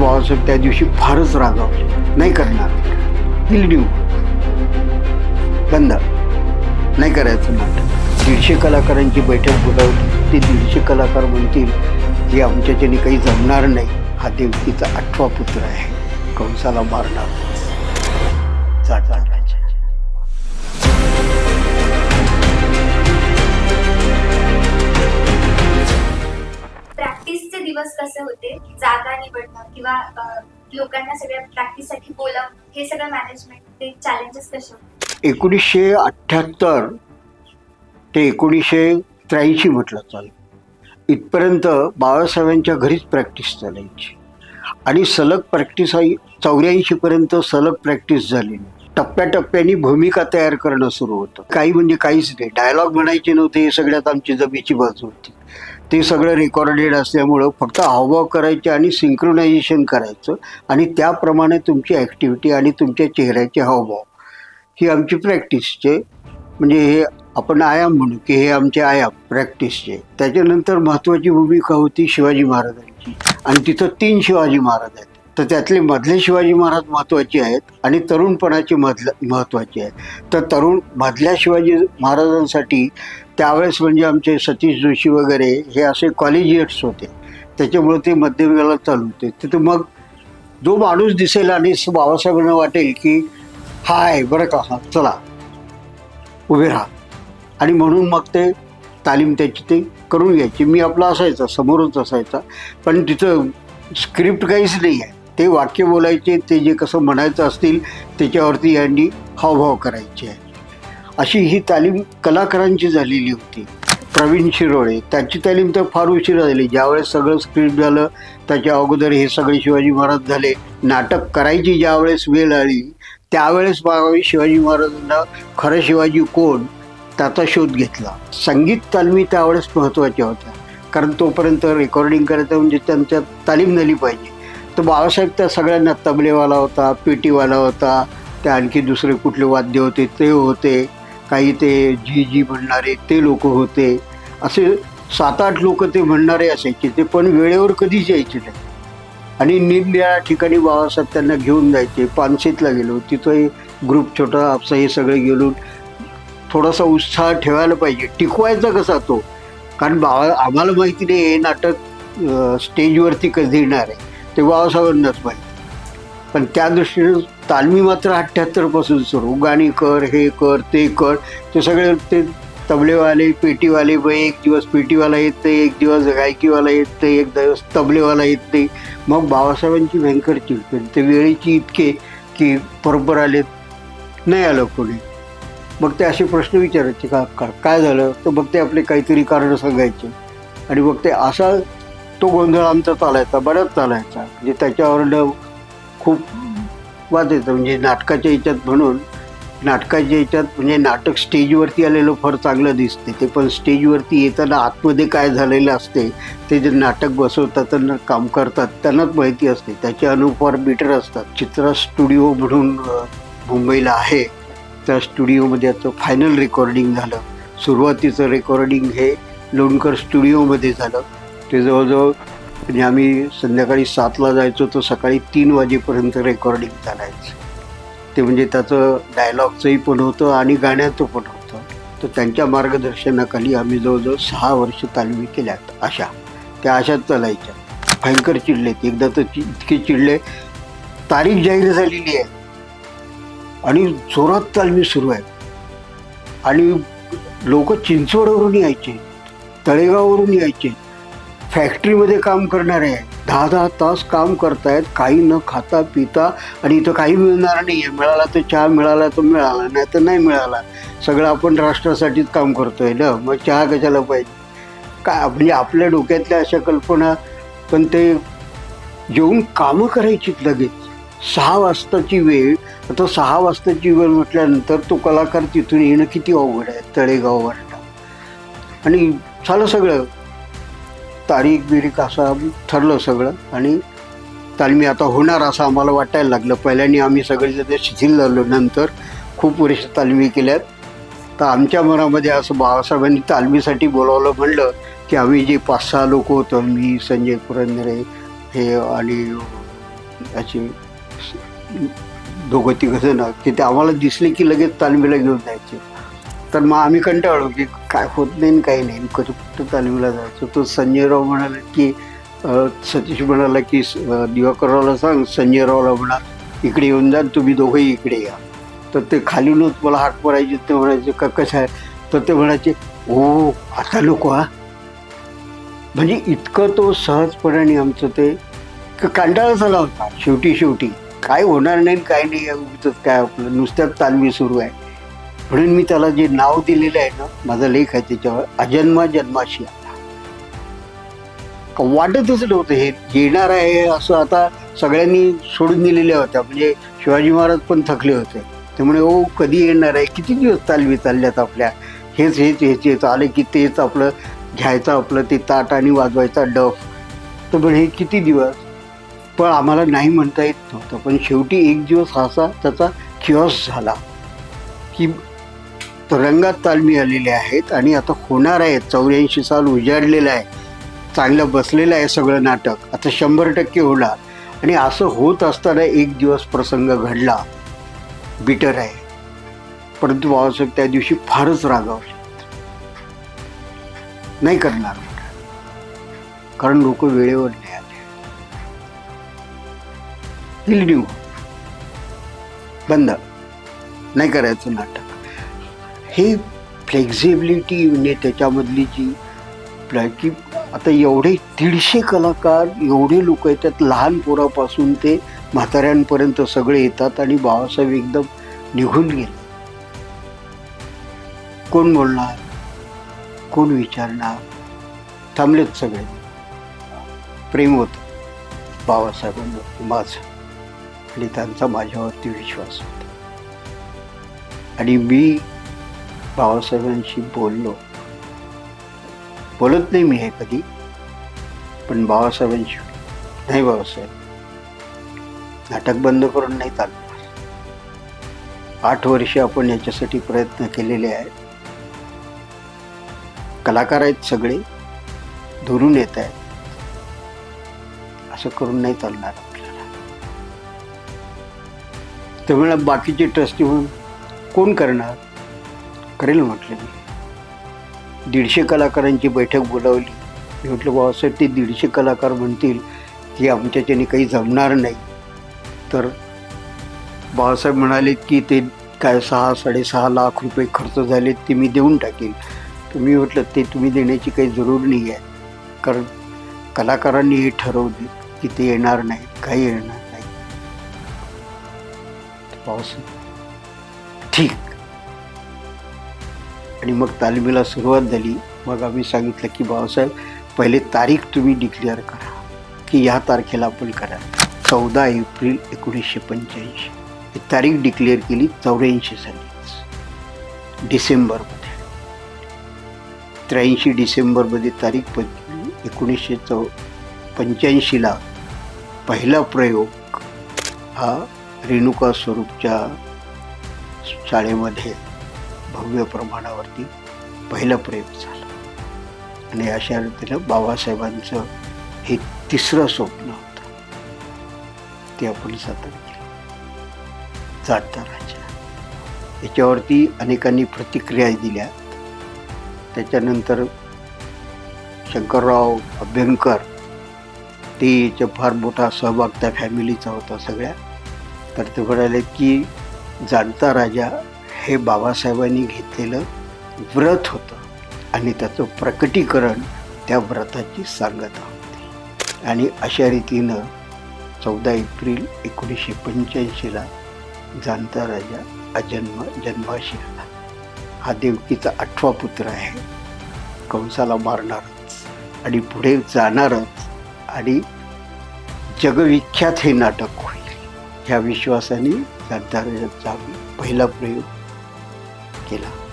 बाबासाहेब त्या दिवशी फारच रागावले. नाही करणार. हिल बंद. नाही करायचं नाटक दीडशे कलाकारांची बैठक बोलावली. ते दीडशे कलाकार म्हणतील की आमच्याच्याने काही जमणार नाही हा देवकीचा आठवा पुत्र आहे. कंसाला मारणार. किंवा लोकांना सगळ्या प्रॅक्टिससाठी बोलावणं हे सगळं मॅनेजमेंट ते चॅलेंजेस कसे एकोणीसशे अठ्ठ्याहत्तर ते एकोणीसशे त्र्याऐंशी म्हटलं चालेल. इथपर्यंत बाळासाहेबांच्या घरीच प्रॅक्टिस चालायची. आणि सलग प्रॅक्टिस चौऱ्याऐंशीपर्यंत सलग प्रॅक्टिस झाली. टप्प्याटप्प्याने भूमिका तयार करणं सुरू होतं. काही म्हणजे काहीच नाही. डायलॉग म्हणायचे नव्हते हे सगळ्यात आमची जमेची बाजू होती. ते सगळं रेकॉर्डेड असल्यामुळं फक्त हावभाव करायचे आणि सिंक्रोनायझेशन करायचं आणि त्याप्रमाणे तुमची ॲक्टिव्हिटी आणि तुमच्या चेहऱ्याचे हावभाव. ही आमची प्रॅक्टिसचे म्हणजे हे आपण आयाम म्हणू की हे आमचे आयाम प्रॅक्टिसचे त्याच्यानंतर महत्त्वाची भूमिका होती शिवाजी महाराजांची. आणि तिथं तीन शिवाजी महाराज आहेत. तर त्यातले मधले शिवाजी महाराज महत्त्वाचे आहेत आणि तरुणपणाचे मधलं महत्त्वाचे आहेत. तर तरुण मधल्या शिवाजी महाराजांसाठी त्यावेळेस म्हणजे आमचे सतीश जोशी वगैरे हे असे कॉलेजियट्स होते. त्याच्यामुळे ते मध्ययुगाला चालू होते. तिथे मग जो माणूस दिसेल आणि बाबासाहेबांना वाटेल की हा आहे बरं का हा चला उभे राहा. आणि म्हणून मग ते तालीम त्याची ते करून घ्यायची. मी आपला असायचा समोरच असायचा. पण तिथं स्क्रिप्ट काहीच नाही आहे. ते वाक्य बोलायचे ते जे कसं म्हणायचं असतील त्याच्यावरती यांनी हावभाव करायचे. आहे अशी ही तालीम कलाकारांची झालेली होती. प्रवीण शिरोळे त्याची तालीम तर फार उशीर झाली. ज्यावेळेस सगळं स्क्रिप्ट झालं त्याच्या अगोदर हे सगळे शिवाजी महाराज झाले. नाटक करायची ज्यावेळेस वेळ आली त्यावेळेस बाबाई शिवाजी महाराजांना खरं शिवाजी कोण त्याचा शोध घेतला. संगीत तालमी त्यावेळेस महत्त्वाच्या होत्या. कारण तोपर्यंत रेकॉर्डिंग करायचं म्हणजे त्यांच्या तालीम झाली पाहिजे. तर बाळासाहेब त्या सगळ्यांना तबलेवाला होता पेटीवाला होता त्या आणखी दुसरे कुठले वाद्य होते ते होते काही ते जी जी म्हणणारे ते लोक होते. असे सात आठ लोक ते म्हणणारे असायचे ते पण वेळेवर कधीच यायचे नाही. आणि निरनिराळ्या ठिकाणी बाबासाहेब त्यांना घेऊन जायचे पानसेतला गेलो. तिथंही ग्रुप छोटा आपसा हे सगळे गेलो थोडासा उत्साह ठेवायला पाहिजे. टिकवायचा कसा तो? कारण बाबा आम्हाला माहिती नाही हे नाटक स्टेजवरती कधी येणार आहे? ते बाबासाहेबांनाच पाहिजे पण त्या दृष्टीनं तालमी मात्र अठ्ठ्याहत्तरपासून सुरू. गाणी कर हे कर ते कर. ते सगळे ते तबलेवाले पेटीवाले ब एक दिवस पेटीवाला येत नाही एक दिवस गायकीवाला येत नाही एक दिवस तबलेवाला येत. नाही मग बाबासाहेबांची भयंकर पण ते वेळेची इतके की बरोबर आले नाही आलं कोणी. मग ते असे प्रश्न विचारायचे का का- काय झालं? तर मग ते आपले काहीतरी कारण सांगायचे. आणि मग ते असा तो गोंधळ आमचा चालायचा बराच चालायचा. म्हणजे त्याच्यावरनं खूप वाजायचं म्हणजे नाटकाच्या याच्यात म्हणून नाटकाच्या याच्यात म्हणजे नाटक स्टेजवरती आलेलं फार चांगलं दिसते. ते पण स्टेजवरती येताना आतमध्ये काय झालेलं असते ते जे नाटक बसवतात काम करतात त्यांनाच माहिती असते. त्याचे अनुभव मीटर असतात. चित्रा स्टुडिओ म्हणून मुंबईला आहे. त्या स्टुडिओमध्ये याचं फायनल रेकॉर्डिंग झालं. सुरुवातीचं रेकॉर्डिंग हे लोणकर स्टुडिओमध्ये झालं. ते जवळजवळ म्हणजे आम्ही संध्याकाळी सातला जायचो तर सकाळी तीन वाजेपर्यंत रेकॉर्डिंग चालायचं. ते म्हणजे त्याचं डायलॉगचंही पण होतं आणि गाण्याचं पण होतं. तर त्यांच्या मार्गदर्शनाखाली आम्ही जवळजवळ सहा वर्ष तालमी केल्यात अशा. त्या अशाच चालायच्या. भयंकर चिडलेत. एकदा तर इतके चिडले. तारीख जाहीर झालेली आहे. आणि जोरात तालमी सुरू आहे. आणि लोक चिंचवडवरून यायचे. तळेगाववरून यायचे. फॅक्टरीमध्ये काम करणारे. आहे दहा दहा तास काम करतायत काही न खाता पिता आणि इथं काही मिळणार नाही आहे मिळाला तर चहा मिळाला तर मिळाला नाही तर नाही मिळाला. सगळं आपण राष्ट्रासाठीच काम करतो आहे ना? मग चहा कशाला पाहिजे? काय म्हणजे आपल्या डोक्यातल्या अशा कल्पना पण ते येऊन कामं करायचीत लगेच. सहा वाजताची वेळ आता सहा वाजताची वेळ म्हटल्यानंतर तो कलाकार तिथून येणं किती अवघड आहे तळेगाववरनं आणि झालं सगळं. तारीख बिरीख असं ठरलं सगळं. आणि तालमी आता होणार असं आम्हाला वाटायला लागलं. पहिल्यांनी आम्ही सगळे शिथिल झालो. नंतर खूप वर्ष तालमी केल्यात. तर आमच्या मनामध्ये असं बाबासाहेबांनी तालमीसाठी बोलावलं म्हणलं की आम्ही जे पाच सहा लोक होतो मी संजय पुरंदरे हे आणि याचे दोघं तिघं जण की ते आम्हाला दिसले की लगेच तालमीला घेऊन जायचे. तर मग आम्ही कंटाळलो की काय होत नाही काही नाही. कधी कुठं तालमीला जायचं. तो संजयराव म्हणाला की सतीश म्हणाला की दिवाकररावला सांग संजयरावला म्हणा इकडे येऊन जा तुम्ही दोघंही इकडे या. तर ते खालीनच मला हात पडायचे ते म्हणायचे का कसं आहे? तर ते म्हणायचे ओ आता लोक हा. म्हणजे इतकं तो सहजपणाने आमचं ते कांटाळा कंटाळा झाला होता शेवटी शेवटी काय होणार नाही काय नाही उगीच काय आपलं नुसत्याच तालमी सुरू आहे. म्हणून मी त्याला जे नाव दिलेलं आहे ना माझा लेख आहे त्याच्यावर अजन्मा जन्माशी आता वाटतच नव्हतं हे येणार आहे असं आता सगळ्यांनी सोडून दिलेल्या होत्या. म्हणजे शिवाजी महाराज पण थकले होते. त्यामुळे ओ कधी येणार आहे? किती दिवस चालवी चालल्यात आपल्या? हेच हेच हेच हेच आले की तेच आपलं घ्यायचं आपलं ते ताट आणि वाजवायचा डफ. तर पण हे किती दिवस? पण आम्हाला नाही म्हणता येत नव्हतं. पण शेवटी एक दिवस असा त्याचा किऑस झाला की रंगात तालमी आलेले आहेत आणि आता होणार आहे चौऱ्याऐंशी साल उजाडलेलं आहे. चांगलं बसलेलं आहे सगळं नाटक. आता शंभर टक्के होणार. आणि असं होत असताना एक दिवस प्रसंग घडला. बिटर आहे. परंतु बाबासाहेब त्या दिवशी फारच रागावले. नाही करणार. कारण लोक वेळेवर नाही आले. दिली निघून बंद. नाही करायचं नाटक. हे फ्लेक्झिबिलिटी म्हणजे त्याच्यामधली जी की आता एवढे दीडशे कलाकार एवढे लोक येतात लहान पोरापासून ते म्हाताऱ्यांपर्यंत सगळे येतात आणि बाबासाहेब एकदम निघून गेले. कोण बोलणार? कोण विचारणार? थांबलेत सगळे. प्रेम होतं. बाबासाहेबांवर माझं आणि त्यांचा माझ्यावरती विश्वास होता. आणि मी बाबासाहेबांशी बोललो. बोलत नाही मी हे कधी. पण बाबासाहेबांशी नाही बाबासाहेब नाटक बंद करून नाही चालणार. आठ वर्षे आपण याच्यासाठी प्रयत्न केलेले आहेत. कलाकार आहेत सगळे. दुरून येत आहेत. असं करून नाही चालणार आपल्याला. त्यामुळे बाकीचे ट्रस्टी म्हणून कोण करणार? करेल म्हटलं. मी दीडशे कलाकारांची बैठक बोलावली. मी म्हटलं बाबासाहेब ते दीडशे कलाकार म्हणतील की आमच्याच्याने काही जमणार नाही. तर बाबासाहेब म्हणाले की ते काय सहा साडेसहा लाख रुपये खर्च झाले ते मी देऊन टाकेन. तर मी म्हटलं ते तुम्ही देण्याची काही जरूर नाही आहे. कारण कलाकारांनी हे ठरवले की ते येणार नाही काही येणार नाही. पाऊस ठीक. आणि मग तालमीला सुरुवात झाली. मग आम्ही सांगितलं की बाबासाहेब पहिले तारीख तुम्ही डिक्लेअर करा की ह्या तारखेला आपण करा. चौदा एप्रिल एकोणीसशे पंच्याऐंशी. ही तारीख डिक्लेअर केली चौऱ्याऐंशी साली डिसेंबरमध्ये. त्र्याऐंशी डिसेंबरमध्ये तारीख प एकोणीसशे चौ पंच्याऐंशीला पहिला प्रयोग हा रेणुका स्वरूपच्या शाळेमध्ये भव्य प्रमाणावरती पहिला प्रयोग झाला. आणि अशा रीतीनं बाबासाहेबांचं हे तिसरं स्वप्न होतं. ते आपण सादर केलं. जाता राजा. याच्यावरती अनेकांनी प्रतिक्रिया दिल्या. त्याच्यानंतर शंकरराव अभ्यंकर ते याच्या फार मोठा सहभाग त्या फॅमिलीचा होता सगळ्या. तर ते म्हणाले की जाणता राजा हे बाबासाहेबांनी घेतलेलं व्रत होतं. आणि त्याचं प्रकटीकरण त्या व्रताची सांगता होती. आणि अशा रीतीनं चौदा एप्रिल एकोणीसशे पंच्याऐंशीला जाणता राजा अजन्म जन्माशी आला. हा देवकीचा आठवा पुत्र आहे. कंसाला मारणारच आणि पुढे जाणारच आणि जगविख्यात हे नाटक होईल. ह्या विश्वासाने जाणता राजाचा पहिला प्रयोग केला